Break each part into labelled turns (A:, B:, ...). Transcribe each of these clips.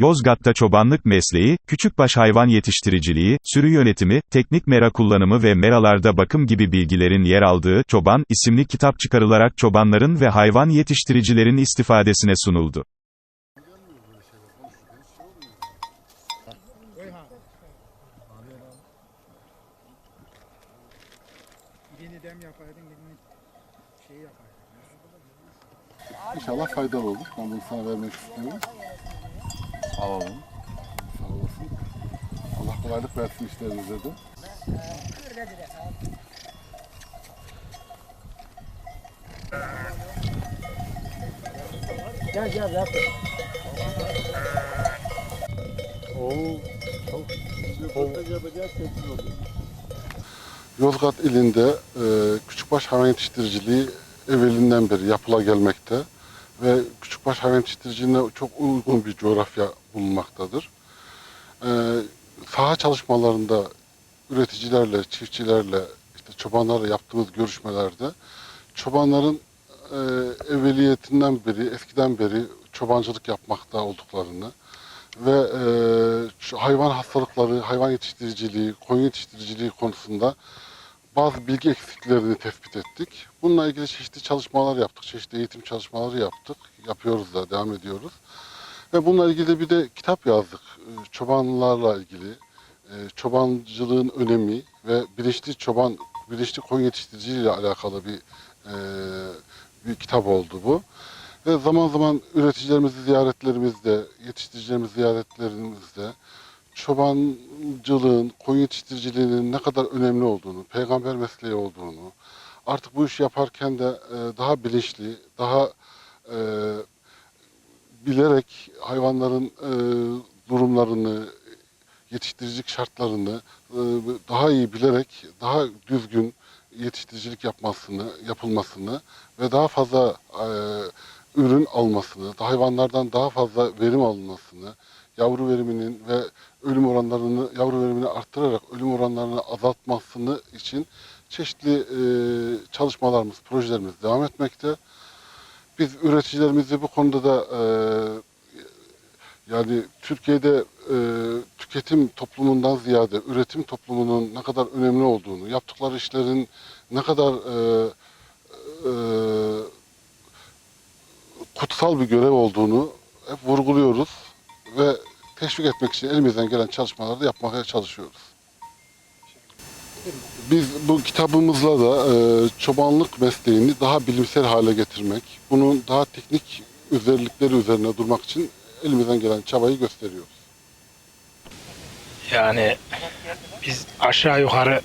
A: Yozgat'ta çobanlık mesleği, küçükbaş hayvan yetiştiriciliği, sürü yönetimi, teknik mera kullanımı ve meralarda bakım gibi bilgilerin yer aldığı Çoban isimli kitap çıkarılarak çobanların ve hayvan yetiştiricilerin istifadesine sunuldu.
B: Dem yapaydın, şey yapaydın.
C: İnşallah faydalı olur. Ben bunu sana vermek istiyorum. Sağ olun. Sağ olasın. Allah kolaylık versin işlerinize de.
B: Gel gel yap.
C: Yozgat ilinde e, küçükbaş hayvan yetiştiriciliği evvelinden beri yapıla gelmekte ve küçükbaş hayvan yetiştiriciliğine çok uygun bir coğrafya bulunmaktadır. E, saha çalışmalarında üreticilerle, çiftçilerle, işte çobanlarla yaptığımız görüşmelerde çobanların e, evveliyetinden beri, eskiden beri çobancılık yapmakta olduklarını ve e, hayvan hastalıkları, hayvan yetiştiriciliği, koyun yetiştiriciliği konusunda bazı bilgi eksikliklerini tespit ettik. Bununla ilgili çeşitli çalışmalar yaptık, çeşitli eğitim çalışmaları yaptık, yapıyoruz da devam ediyoruz. Ve bununla ilgili bir de kitap yazdık, e, çobanlarla ilgili, e, çobancılığın önemi ve bilinçli çoban, bilinçli koyun yetiştiriciliği ile alakalı bir e, bir kitap oldu bu. Ve zaman zaman üreticilerimizi ziyaretlerimizde, yetiştiricilerimizi ziyaretlerimizde çobancılığın, koyun yetiştiriciliğinin ne kadar önemli olduğunu, peygamber mesleği olduğunu, artık bu işi yaparken de e, daha bilinçli, daha e, bilerek hayvanların e, durumlarını, yetiştiricilik şartlarını daha iyi bilerek, daha düzgün yetiştiricilik yapmasını, yapılmasını ve daha fazla e, ürün almasını, hayvanlardan daha fazla verim alınmasını, yavru veriminin ve ölüm oranlarını, yavru verimini arttırarak ölüm oranlarını azaltmasını için çeşitli e, çalışmalarımız, projelerimiz devam etmekte. Biz üreticilerimizi bu konuda da e, yani Türkiye'de e, tüketim toplumundan ziyade üretim toplumunun ne kadar önemli olduğunu, yaptıkları işlerin ne kadar e, e, kutsal bir görev olduğunu hep vurguluyoruz ve teşvik etmek için elimizden gelen çalışmaları da yapmaya çalışıyoruz. Biz bu kitabımızla da e, çobanlık mesleğini daha bilimsel hale getirmek, bunun daha teknik özellikleri üzerine durmak için elimizden gelen çabayı gösteriyoruz.
D: Yani biz aşağı yukarı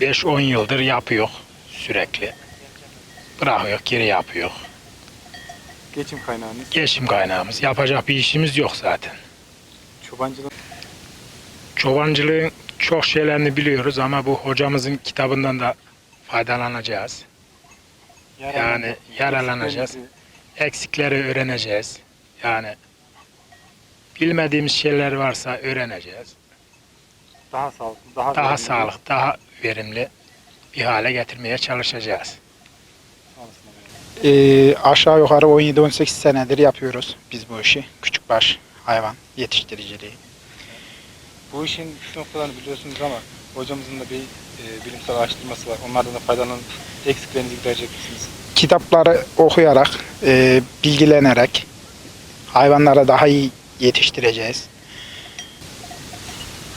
D: 5-10 yıldır yapıyor sürekli. Bırakıyor, geri yapıyor.
B: Geçim kaynağınız,
D: Geçim kaynağımız. Yapacak bir işimiz yok zaten.
B: çobancılık.
D: Çobancılığın çok şeylerini biliyoruz ama bu hocamızın kitabından da faydalanacağız. Yani yararlanacağız. Eksikleri öğreneceğiz. Yani bilmediğimiz şeyler varsa öğreneceğiz.
B: Daha sağlıklı, daha,
D: Daha
B: verimli.
D: sağlıklı, daha verimli bir hale getirmeye çalışacağız.
E: Ee, aşağı yukarı 17-18 senedir yapıyoruz biz bu işi. Küçükbaş hayvan yetiştiriciliği.
B: Bu işin şu noktalarını biliyorsunuz ama hocamızın da bir e, bilimsel araştırması var. Onlardan da faydalanıp eksiklerinizi giderecek misiniz?
E: Kitapları okuyarak, e, bilgilenerek hayvanları daha iyi yetiştireceğiz.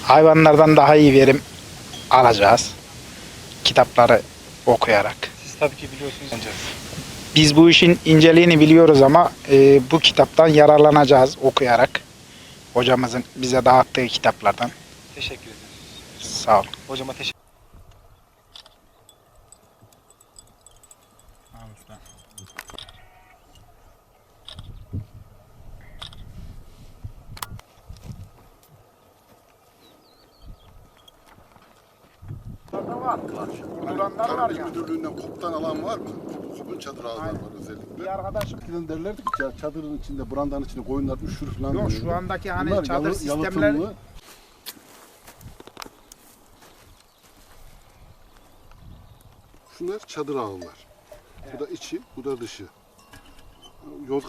E: Hayvanlardan daha iyi verim alacağız. Kitapları okuyarak.
B: Siz tabii ki biliyorsunuz.
E: Biz bu işin inceliğini biliyoruz ama e, bu kitaptan yararlanacağız okuyarak. Hocamızın bize dağıttığı kitaplardan.
B: Teşekkür ederim.
E: Sağ olun.
B: Hocama teşekkür
C: Tarım Müdürlüğü'nden koptan alan var mı? Kop, kopun çadır ağızları var özellikle.
E: Bir arkadaşım
C: Eskiden derlerdi ki ya çadırın içinde, brandanın içinde koyunlar üşür falan.
E: Yok şu andaki hani
C: Bunlar
E: çadır
C: yalı-
E: sistemleri
C: yalıtımlı. Şunlar çadır ağlar. Bu da içi, bu da dışı. Yozgat